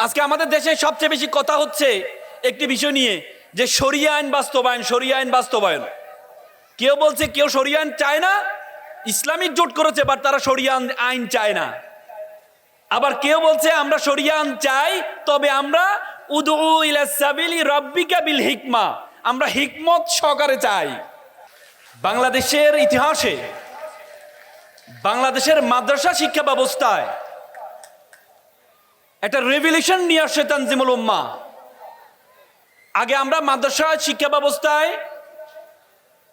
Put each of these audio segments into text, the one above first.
আজকে আমাদের দেশে সবচেয়ে বেশি কথা হচ্ছে একটি বিষয় নিয়ে, যে সরিয়া আইন বাস্তবায়ন, সরিয়া আইন বাস্তবায়ন। কেউ বলছে, কেউ সরিয়া আইন চায় না, ইসলামিক জোট করেছে বাট তারা সরিয়া আইন- চায় না। আবার কেউ বলছে, আমরা সরিয়া আইন চাই, তবে আমরা উদু রব্বিকা বিল হিকমা, আমরা হিকমত সহকারে চাই। বাংলাদেশের ইতিহাসে, বাংলাদেশের মাদ্রাসা শিক্ষা ব্যবস্থায় একটা রেভলিউশন নিয়ে আসছে তানজিমুল উম্মা। আগে আমরা মাদ্রাসা শিক্ষা ব্যবস্থায়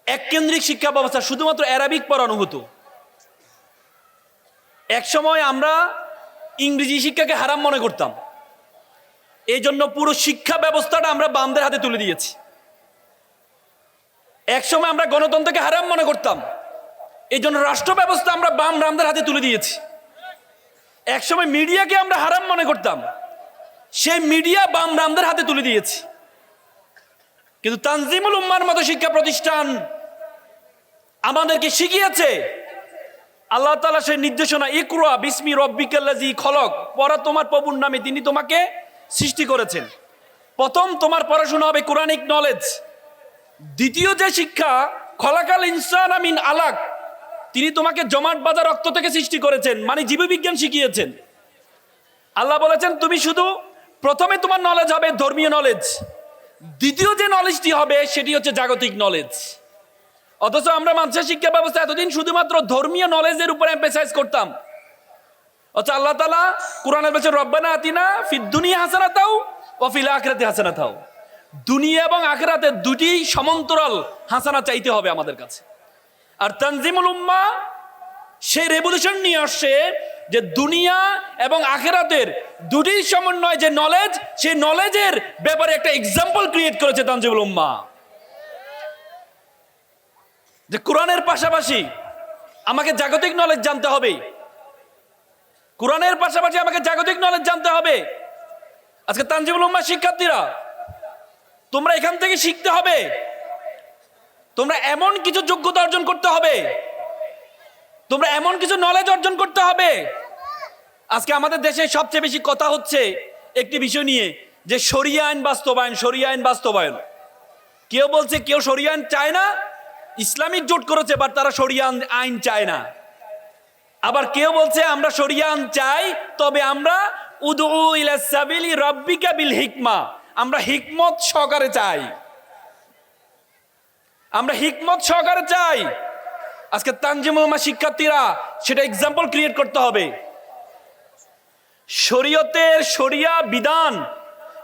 এক কেন্দ্রিক শিক্ষা ব্যবস্থা, শুধুমাত্র অ্যারাবিক পড়ানো হতো। এক সময় আমরা ইংরেজি শিক্ষাকে হারাম মনে করতাম। এই জন্য পুরো শিক্ষা ব্যবস্থাটা আমরা বামদের হাতে তুলে দিয়েছি। এক সময় আমরা গণতন্ত্রকে হারাম মনে করতাম। এই জন্য রাষ্ট্র ব্যবস্থা আমরা বাম রামদের হাতে তুলে দিয়েছি। একসময় মিডিয়াকে আমরা হারাম মনে করতাম। সেই মিডিয়া বাম রামদের হাতে তুলে দিয়েছি। কিন্তু তানজিমুল উম্মার মতো শিক্ষা প্রতিষ্ঠান আমাদেরকে শিখিয়েছে, আল্লাহ তালা সেই নির্দেশনা, ইকরা বিসমি রব্বিকাল্লাজি খলক, পড়া তোমার প্রভুর নামে, তিনি তোমাকে সৃষ্টি করেছেন। প্রথম তোমার পড়াশোনা হবে কোরআনিক নলেজ। দ্বিতীয় যে শিক্ষা, খলাকাল ইনসান আমিন আলাক তিনি তোমাকে জমাট বাঁধা রক্ত থেকে সৃষ্টি করেছেন মানে জীববিজ্ঞান শিখিয়েছেন। আল্লাহ বলেছেন, তুমি শুধু প্রথমে তোমার নলেজ হবে ধর্মীয় নলেজ দ্বিতীয় যে নলেজটি হবে সেটি হচ্ছে জাগতিক নলেজ অথচ আমরা মাদ্রাসা শিক্ষা ব্যবস্থা এতদিন শুধুমাত্র ধর্মীয় নলেজের উপরে এম্পেসাইজ করতাম। অথচ আল্লাহ তালা কোরআনের বলছে রব্বানা আতিনা ফিদ দুনিয়া হাসানা তাও ও ফিল আখরাতে হাসানা তাও দুনিয়া এবং আখরাতে দুটি সমান্তরাল হাসানা চাইতে হবে আমাদের কাছে। আর তানজিমুল উম্মা সেই রেভলিউশন নিয়ে আসছে যে দুনিয়া এবং আখেরাতের দুটি সমন্বয়, যে নলেজ সেই নলেজের ব্যাপারে একটা এক্সাম্পল ক্রিয়েট করেছে তানজিমুল উম্মা। যে কোরআনের পাশাপাশি আমাকে জাগতিক নলেজ জানতে হবে। কোরআনের পাশাপাশি আমাকে জাগতিক নলেজ জানতে হবে। আজকে তানজিমুল উম্মা শিক্ষার্থীরা, তোমরা এখান থেকে শিখতে হবে তোমরা এমন কিছু যোগ্যতা অর্জন করতে হবে। তোমরা এমন কিছু নলেজ অর্জন করতে হবে। আজকে আমাদের দেশে সবচেয়ে বেশি কথা হচ্ছে একটি বিষয় নিয়ে, যে সরিয়া আইন বাস্তবায়ন সরিয়া আইন বাস্তবায়ন। কেউ বলছে কেউ সরিয়া আইন চায় না ইসলামিক জোট করেছে বাট তারা সরিয়া আইন- চায় না। আবার কেউ বলছে আমরা সরিয়া আইন চাই, তবে আমরা উদু ইলা রব্বিকা বিল হিকমা, আমরা হিকমত সহকারে চাই। আমরা হিকমত সহকারে চাই। আজকে তানজিমুলমা শিক্ষার্থীরা সেটা এক্সাম্পল ক্রিয়েট করতে হবে। শরীয়তের শরিয়া বিধান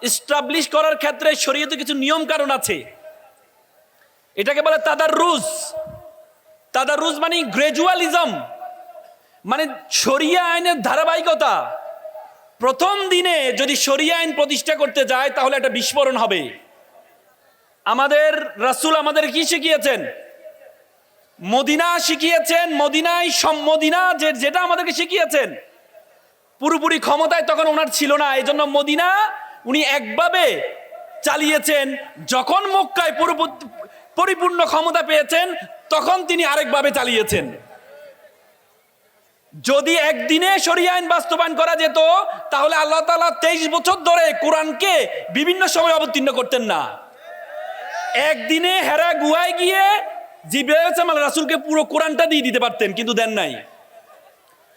এস্টাবলিশ করার ক্ষেত্রে শরীয়তে কিছু নিয়ম কারণ আছে। এটাকে বলে তাদার রুজ তাদার রুজ মানে গ্রাজুয়ালিজম মানে শরিয়া আইনের ধারাবাহিকতা। প্রথম দিনে যদি শরিয়া আইন প্রতিষ্ঠা করতে যায়, তাহলে একটা বিস্ফোরণ হবে। আমাদের রাসূল আমাদের কি শিখিয়েছেন? মদিনা শিখিয়েছেন, মদিনায় মদিনা যে, যেটা আমাদেরকে শিখিয়েছেন। পুরোপুরি ক্ষমতায় তখন ওনার ছিল না এই জন্য মদিনা উনি একভাবে চালিয়েছেন। যখন মক্কায় পরিপূর্ণ ক্ষমতা পেয়েছেন, তখন তিনি আরেকভাবে চালিয়েছেন। যদি একদিনে শরিয়া আইন বাস্তবায়ন করা যেত, তাহলে আল্লাহ তাআলা তেইশ বছর ধরে কোরআনকে বিভিন্ন সময় অবতীর্ণ করতেন না। একদিনে হেরা গুহায় গিয়ে জিব্রাইল সামাল রাসূলকে পুরো কোরআনটা দিয়ে দিতে পারতেন, কিন্তু দেন নাই।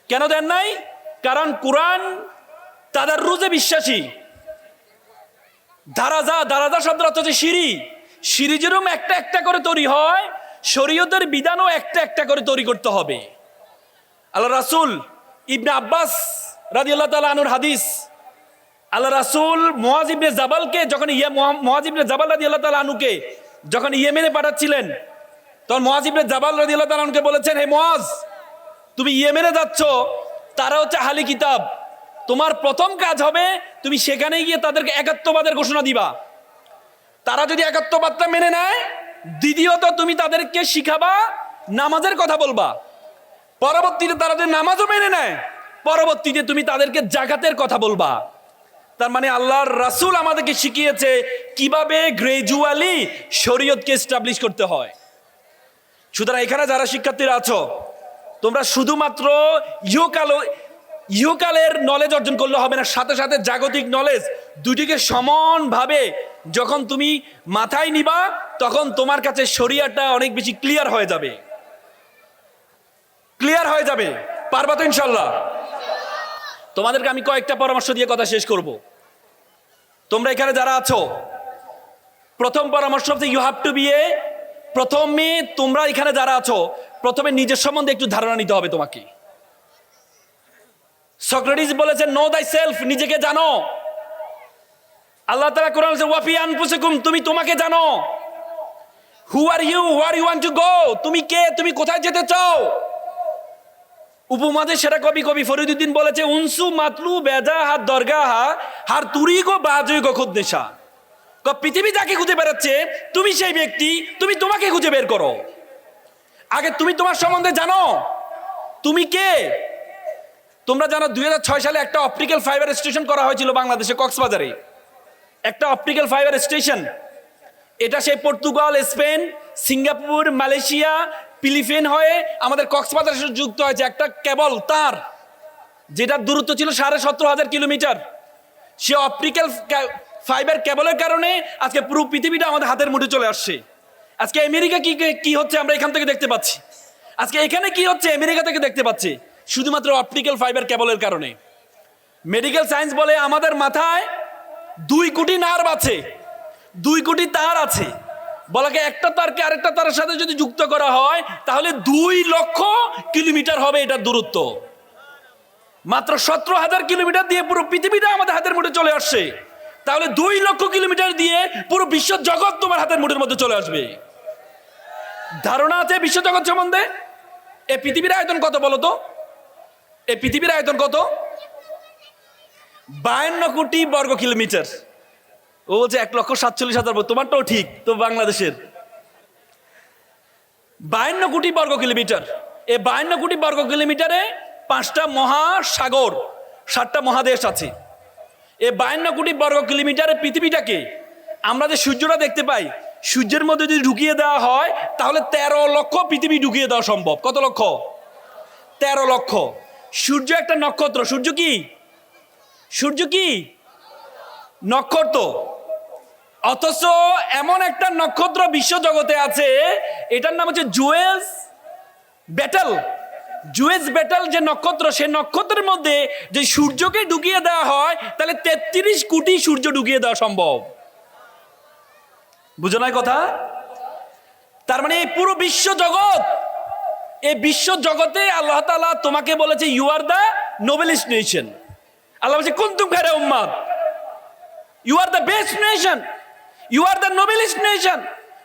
কেন দেন নাই? কারণ কোরআন তাদের রুজে বিশ্বাসী। দারাজা দারাজা শব্দ হচ্ছে সিঁড়ি। সিঁড়ি যেরকম একটা একটা করে তৈরি হয়, শরীয়তের বিধানও একটা একটা করে তৈরি করতে হবে। আল্লাহ রাসূল ইবনে আব্বাস রাদিয়াল্লাহু তাআলা আনুর হাদিস আল্লাহ রাসূল মুয়াজ ইবনে জাবালকে, যখন ইয়ে মুয়াজ ইবনে জাবাল রাদিয়াল্লাহু তাআলা আনুকে যখন ইয়েমেনে পাঠাচ্ছিলেন, তখন মুয়াজ ইবনে জাবাল রাদিয়াল্লাহু তাআলা আনুকে বলেছেন, হে মুয়াজ তুমি ইয়েমেনে যাচ্ছ, তারা হচ্ছে হালি কিতাব। তোমার প্রথম কাজ হবে, তুমি সেখানে গিয়ে তাদেরকে একাত্মবাদের ঘোষণা দিবা। তারা যদি একাত্মবাদটা মেনে নেয়, দ্বিতীয়ত তুমি তাদেরকে শিখাবা, নামাজের কথা বলবা। পরবর্তীতে তারা যদি নামাজও মেনে নেয়, পরবর্তীতে তুমি তাদেরকে জাগাতের কথা বলবা। তার মানে আল্লাহর রাসূল আমাদেরকে শিখিয়েছে কীভাবে গ্রাজুয়ালি শরীয়তকে এস্টাবলিশ করতে হয়। সুতরাং এখানে যারা শিক্ষার্থীরা আছো, তোমরা শুধুমাত্র ইহকাল, ইহকালের নলেজ অর্জন করলে হবে না, সাথে সাথে জাগতিক নলেজ দুটিকে সমানভাবে যখন তুমি মাথায় নিবা, তখন তোমার কাছে শরিয়াটা অনেক বেশি ক্লিয়ার হয়ে যাবে। ক্লিয়ার হয়ে যাবে। পারবা তো ইনশাল্লাহ তোমাদেরকে আমি কয়েকটা পরামর্শ দিয়ে কথা শেষ করব। তোমরা এখানে যারা আছো, প্রথম পরামর্শ হচ্ছে you have to be a প্রথমে তোমরা এখানে যারা আছো, প্রথমে নিজের সম্বন্ধে একটু ধারণা নিতে হবে তোমাকে। সক্রেটিস বলেছে নো দাই সেলফ নিজেকে জানো। আল্লাহ তালা কোরআন ওয়াফি আনফুসিকুম তুমি তোমাকে জানো। Who are you where you want to go তুমি কে? তুমি কোথায় যেতে চাও? উপমাদের সেরা কবি কবি ফরিদুদ্দিন বলেছে, উনসু মাতলু বেজা হাত দরগা হা হার তুরি গো বাজুই গো ক, পৃথিবী যাকে খুঁজে বেড়াচ্ছে, তুমি সেই ব্যক্তি, তুমি তোমাকে খুঁজে বের করো। আগে তুমি তোমার সম্বন্ধে জানো। তুমি কে? তোমরা জানো, দুই হাজার ছয় সালে একটা অপটিক্যাল ফাইবার স্টেশন করা হয়েছিল বাংলাদেশে, কক্সবাজারে। একটা অপটিক্যাল ফাইবার স্টেশন। এটা সেই Portugal, Spain, Singapore, Malaysia Philippine হয়ে আমাদের কক্সবাজারের সাথে যুক্ত হয়েছে একটা কেবল তার, যেটার দূরত্ব ছিল সাড়ে সতেরো হাজার কিলোমিটার। সে অপটিক্যাল ফাইবার কেবলের কারণে আজকে পুরো পৃথিবীটা আমাদের হাতের মুঠে চলে আসছে। আজকে আমেরিকা কি কি হচ্ছে আমরা এখান থেকে দেখতে পাচ্ছি। আজকে এখানে কি হচ্ছে আমেরিকা থেকে দেখতে পাচ্ছি, শুধুমাত্র অপটিক্যাল ফাইবার কেবলের কারণে। মেডিকেল সায়েন্স বলে আমাদের মাথায় দুই কোটি নার্ভ আছে, দুই কোটি তার আছে। বলাকে একটা তারকে আরেকটা তারের সাথে যদি যুক্ত করা হয়, তাহলে দুই লক্ষ কিলোমিটার হবে এটার দূরত্ব। মাত্র সতেরো হাজার কিলোমিটার দিয়ে পুরো পৃথিবীটা আমাদের হাতের মুঠে চলে আসছে। তাহলে দুই লক্ষ কিলোমিটার দিয়ে পুরো বিশ্ব জগৎ তোমার হাতের মুঠের মধ্যে চলে আসবে। ধারণা আছে বিশ্ব জগৎ সম্বন্ধে? এ পৃথিবীর আয়তন কত বলো তো? এ পৃথিবীর আয়তন কত? বায়ান্ন কোটি বর্গ কিলোমিটার। ও বলছে এক লক্ষ সাতচল্লিশ হাজার। তোমারটাও ঠিক, তো বাংলাদেশের। বায়ান্ন কোটি বর্গ কিলোমিটার। এ বায়ান্ন কোটি বর্গ কিলোমিটারে পাঁচটা মহাসাগর, সাতটা মহাদেশ আছে। এ বায়ান্ন কোটি বর্গ কিলোমিটারে পৃথিবীটাকে আমরা যে সূর্যটা দেখতে পাই, সূর্যের মধ্যে যদি ঢুকিয়ে দেওয়া হয়, তাহলে তেরো লক্ষ পৃথিবী ঢুকিয়ে দেওয়া সম্ভব। কত লক্ষ? তেরো লক্ষ। সূর্য একটা নক্ষত্র। সূর্য কি? সূর্য কি? নক্ষত্র। অথচ এমন একটা নক্ষত্র বিশ্ব জগতে আছে, এটার নাম হচ্ছে জুয়েলস ব্যাটেল। জুয়েস ব্যাটেল যে নক্ষত্র, সে নক্ষত্রের মধ্যে যে সূর্যকে ঢুকিয়ে দেওয়া হয়, তাহলে তেত্রিশ কোটি সূর্য ঢুকিয়ে দেওয়া সম্ভব। বুঝো নাই কথা? তার মানে এই পুরো বিশ্ব জগৎ, এই বিশ্ব জগতে আল্লাহ তালা তোমাকে বলেছে you are the noblest nation আল্লাহ বলছে কোন তুম খারে উম্মাদ you are the best nation you are the noblest nation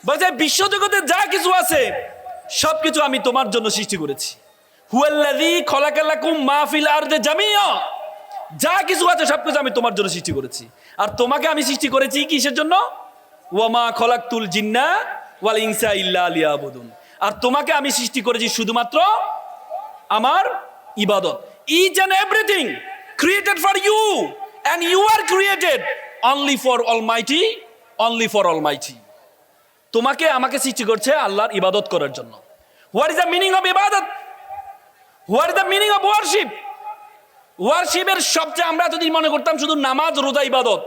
বলছে বিশ্ব জগতে যা কিছু আছে সব কিছু আমি তোমার জন্য সৃষ্টি করেছি। হুয়াল্লাযী খলাকালাকুম মাহফিল আরদে জামিয়া। যা কিছু আছে সব কিছু আমি তোমার জন্য সৃষ্টি করেছি। আর তোমাকে আমি সৃষ্টি করেছি কিসের জন্য? ওয়ামা খলাকতুল জিন্না ওয়াল ইনসা ইল্লা লিয়াবুদুন। আর তোমাকে আমি সৃষ্টি করেছি শুধুমাত্র আমার ইবাদত। Each and everything created for you and you are created only for almighty only for almighty তোমাকে আমাকে সৃষ্টি করছে আল্লাহর ইবাদত করার জন্য। What is the meaning of ইবাদত what is the meaning of worship ওয়ার্শিপের সবচেয়ে আমরা যদি মনে করতাম শুধু নামাজ, রোজা, ইবাদত।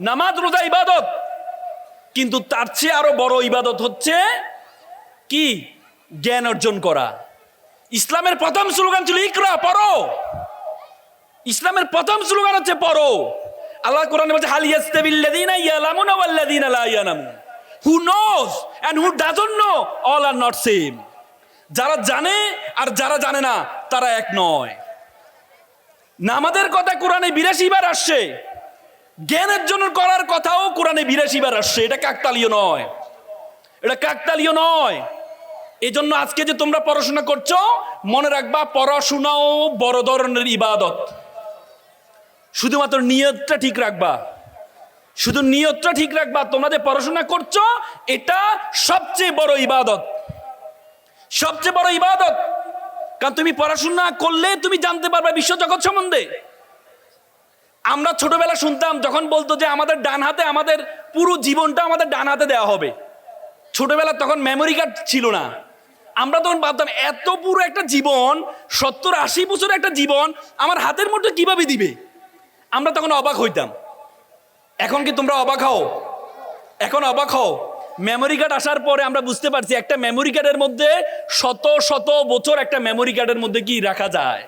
নামাজ, রোজা, ইবাদত। কিন্তু তার চেয়ে আরও বড় ইবাদত হচ্ছে কি? জ্ঞান অর্জন করা। ইসলামের প্রথম স্লোগান ছিল ইকরা, পড়ো। ইসলামের প্রথম স্লোগান হচ্ছে পড়ো। আল্লাহ কোরআনে বলছে, হাল ইয়াস্তাবিল্লাযিনা ইয়ালামুনা ওয়াল্লাযিনা লা ইয়ালামুন who knows and who doesn't know all are not same যারা জানে আর যারা জানে না, তারা এক নয়। নামাজের কথা কোরআনে বিরাশি বার আসছে। জ্ঞানের জন্য করার কথাও কোরআনে বিরাশি বার আসছে। এটা কাকতালীয় নয়। এটা কাকতালীয় নয়। এই জন্য আজকে যে তোমরা পড়াশোনা করছ, মনে রাখবা, পড়াশোনাও বড় ধরনের ইবাদত। শুধুমাত্র নিয়তটা ঠিক রাখবা। শুধু নিয়তটা ঠিক রাখবা, তোমরা যে পড়াশোনা করছ, এটা সবচেয়ে বড় ইবাদত। সবচেয়ে বড় ইবাদত। কারণ তুমি পড়াশোনা করলে তুমি জানতে পারবে বিশ্বজগৎ সম্বন্ধে। আমরা ছোটবেলা শুনতাম, যখন বলতো যে আমাদের ডান হাতে আমাদের পুরো জীবনটা আমাদের ডান হাতে দেওয়া হবে। ছোটবেলা তখন মেমোরি কার্ড ছিল না। আমরা তখন ভাবতাম, এত পুরো একটা জীবন, সত্তর আশি বছর একটা জীবন আমার হাতের মধ্যে কীভাবে দিবে? আমরা তখন অবাক হইতাম। এখন কি তোমরা অবাক হও? এখন অবাক হও। মেমোরি কার্ড আসার পরে আমরা বুঝতে পারছি একটা মেমোরি কার্ডের মধ্যে শত শত বছর একটা মেমোরি কার্ডের মধ্যে কি রাখা যায়।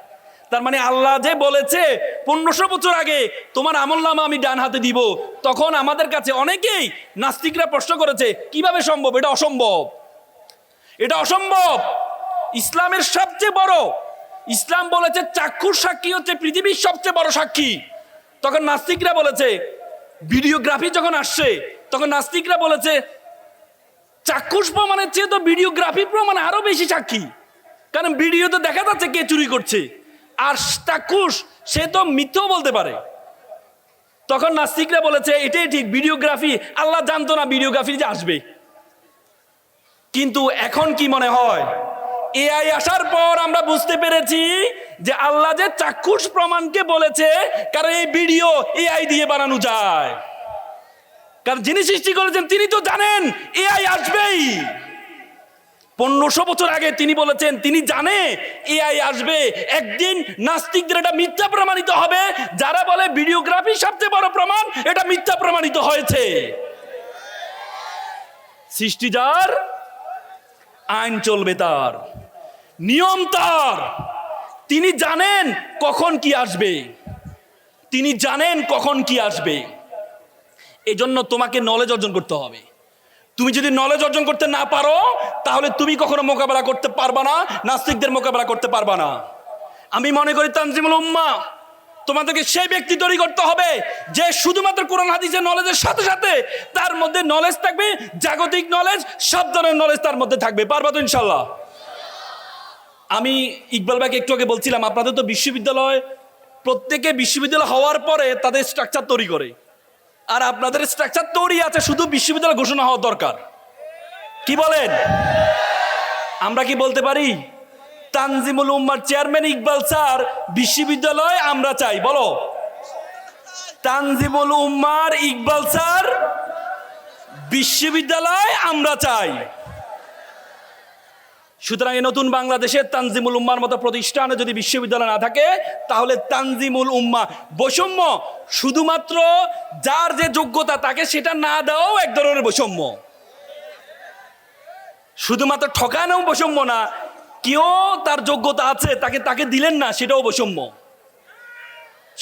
তার মানে আল্লাহ যে বলেছে, পনেরোশো বছর আগে তোমার আমল নামা আমি ডান হাতে দিব। তখন আমাদের কাছে অনেকেই নাস্তিকরা প্রশ্ন করেছে, কীভাবে সম্ভব? এটা অসম্ভব। এটা অসম্ভব। ইসলামের সবচেয়ে বড়, ইসলাম বলেছে চাক্ষুর সাক্ষী হচ্ছে পৃথিবীর সবচেয়ে বড় সাক্ষী। তখন নাস্তিকরা বলেছে, ভিডিওগ্রাফি যখন আসছে, তখন নাস্তিকরা বলেছে, চাক্ষুষ প্রমাণের চেয়ে তো ভিডিওগ্রাফি প্রমাণ আরও বেশি সাক্ষী। কারণ ভিডিওতে দেখা যাচ্ছে কে চুরি করছে। আর চাক্ষুষ, সে তো মিথ্যেও বলতে পারে। তখন নাস্তিকরা বলেছে, এটাই ঠিক, ভিডিওগ্রাফি, আল্লাহ জানতো না ভিডিওগ্রাফি যে আসবে। কিন্তু এখন কি মনে হয়? এআই আসার পর আমরা বুঝতে পেরেছি যে আল্লাহ যে চাক্ষুষ প্রমাণকে বলেছে, কারণ এই ভিডিও এআই দিয়ে বানানো যায়। কারণ যিনি সৃষ্টি করেছেন, তিনি তো জানেন এআই আসবেই। পনেরোশো বছর আগে তিনি বলেছেন, তিনি জানে এআই আসবে। একদিন নাস্তিকদের এটা মিথ্যা প্রমাণিত হবে। যারা বলে ভিডিওগ্রাফি সবচেয়ে বড় প্রমাণ, এটা মিথ্যা প্রমাণিত হয়েছে। সৃষ্টি যার, আইন চলবে তার। নিয়ম তার। তিনি জানেন কখন কি আসবে। তিনি জানেন কখন কি আসবে। এই জন্য তোমাকে নলেজ অর্জন করতে হবে। তুমি যদি নলেজ অর্জন করতে না পারো, তাহলে তুমি কখনো মোকাবেলা করতে পারবা না, নাস্তিকদের মোকাবেলা করতে পারবা না। আমি মনে করি তানজিমুল উম্মা, তোমাদেরকে সেই ব্যক্তি তৈরি করতে হবে যে শুধুমাত্র কোরআন, হাদিসের নলেজের সাথে সাথে তার মধ্যে নলেজ থাকবে, জাগতিক নলেজ সব ধরনের নলেজ তার মধ্যে থাকবে। পারবা তো ইনশাল্লাহ আমি ইকবাল ভাইকে একটু আগে বলছিলাম, আপনাদের তো বিশ্ববিদ্যালয়, প্রত্যেকে বিশ্ববিদ্যালয় হওয়ার পরে তাদের স্ট্রাকচার তৈরি করে। আর আপনাদের স্ট্রাকচার তৈরি আছে, শুধু বিশ্ববিদ্যালয় ঘোষণা হওয়া দরকার। কি বলেন? আমরা কি বলতে পারি? তানজিমুল উম্মার চেয়ারম্যান ইকবাল স্যার, বিশ্ববিদ্যালয় আমরা চাই, বলো। তানজিমুল উম্মার ইকবাল স্যার, বিশ্ববিদ্যালয় আমরা চাই। সুতরাং এই নতুন বাংলাদেশে তানজিমুল উম্মার মতো প্রতিষ্ঠানে যদি বিশ্ববিদ্যালয় না থাকে, তাহলে তানজিমুল উম্মা। বৈষম্য শুধুমাত্র যার যে যোগ্যতা তাকে সেটা না দেওয়াও এক ধরনের বৈষম্য। শুধুমাত্র ঠকানো বৈষম্য না, কেউ তার যোগ্যতা আছে, তাকে তাকে দিলেন না, সেটাও বৈষম্য।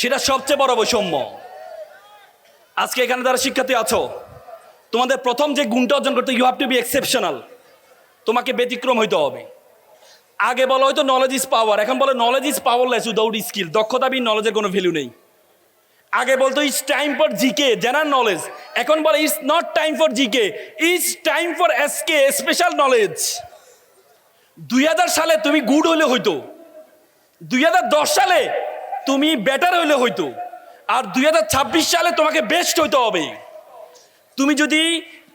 সেটা সবচেয়ে বড় বৈষম্য। আজকে এখানে যারা শিক্ষার্থী আছো, তোমাদের প্রথম যে গুণটা অর্জন করতে you have to be exceptional তোমাকে ব্যতিক্রম হইতে হবে। আগে বলা হয়তো নলেজ ইজ পাওয়ার এখন বলে knowledge is powerless without skill দক্ষতা বি নলেজের কোনো ভ্যালু নেই। আগে বলতো it's time for GK general knowledge এখন বলে it's not time for GK it's time for SK special knowledge দুই হাজার সালে তুমি গুড হইলে হইতো। দুই হাজার দশ সালে তুমি বেটার হইলে হইতো। আর দুই হাজার ছাব্বিশ সালে তোমাকে বেস্ট হইতে হবে। তুমি যদি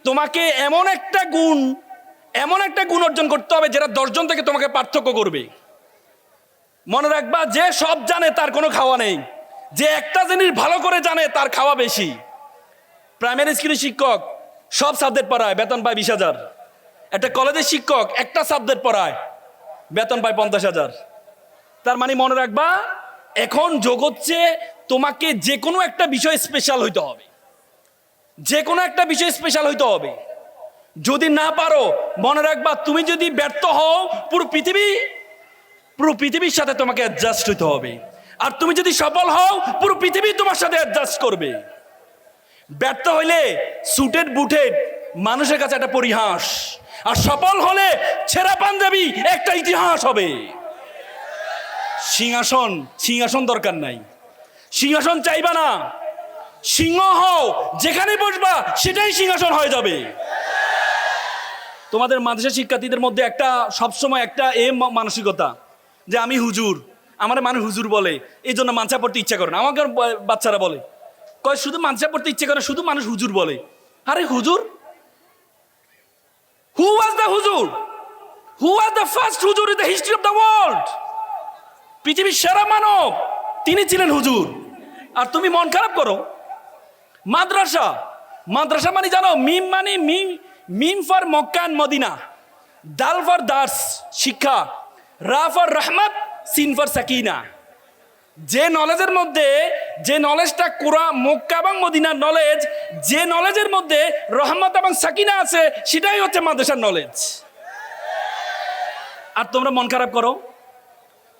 তোমাকে এমন একটা গুণ এমন একটা গুণ অর্জন করতে হবে যেটা দশজন থেকে তোমাকে পার্থক্য করবে। মনে রাখবা, যে সব জানে তার কোনো খাওয়া নেই। যে একটা জিনিস ভালো করে জানে তার খাওয়া বেশি। প্রাইমারি স্কুলের শিক্ষক সব সাবজেক্ট পড়ায়, বেতন পায় বিশ হাজার। একটা কলেজের শিক্ষক একটা সাবজেক্ট পড়ায়, বেতন পায় পঞ্চাশ হাজার। তার মানে মনে রাখবা, এখন যোগ হচ্ছে তোমাকে যে কোনো একটা বিষয় স্পেশাল হইতে হবে। যে কোনো একটা বিষয় স্পেশাল হইতে হবে। যদি না পারো, মনে রাখবা, তুমি যদি ব্যর্থ হও, পুরো পৃথিবী, পুরো পৃথিবীর সাথে তোমাকে অ্যাডজাস্ট হইতে হবে। আর তুমি যদি সফল হও, পুরো পৃথিবী তোমার সাথে অ্যাডজাস্ট করবে। ব্যর্থ হইলে সুটেড বুটেড মানুষের কাছে একটা পরিহাস। আর সফল হলে ছেঁড়া পাঞ্জাবি একটা ইতিহাস হবে। সিংহাসন সিংহাসন দরকার নাই। সিংহাসন চাইবা না। সিংহ হও, যেখানে বসবা, সেটাই সিংহাসন হয়ে যাবে। তোমাদের মাদ্রাসা শিক্ষার্থীদের মধ্যে একটা সবসময় একটা এ মানসিকতা, যে আমি হুজুর, আমার মানুষ হুজুর বলে এই জন্য মানসা পড়তে ইচ্ছা করে না। আমাকে বাচ্চারা বলে। কয়, শুধু মানসা পড়তে ইচ্ছে করে শুধু মানুষ হুজুর বলে। আরে হুজুর? হু ওয়াজ দ্য হুজুর? হু ওয়াজ দ্য ফার্স্ট হুজুর in the history of the world পৃথিবীর সেরা মানব, তিনি ছিলেন হুজুর। আর তুমি মন খারাপ করো। মাদ্রাসা মাদ্রাসা মানে জানো, মিম মানে মিম মিম ফর মক্কান মদিনা, দাল ফর দাস শিক্ষা, রা ফর রহমত, সিন ফর সাকিনা। যে নলেজের মধ্যে, যে নলেজটা কোরআ মক্কা এবং মদিনার নলেজ যে নলেজের মধ্যে রহমত এবং সাকিনা আছে, সেটাই হচ্ছে মাদ্রাসার নলেজ আর তোমরা মন খারাপ করো?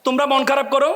তোমরা মন খারাপ করো?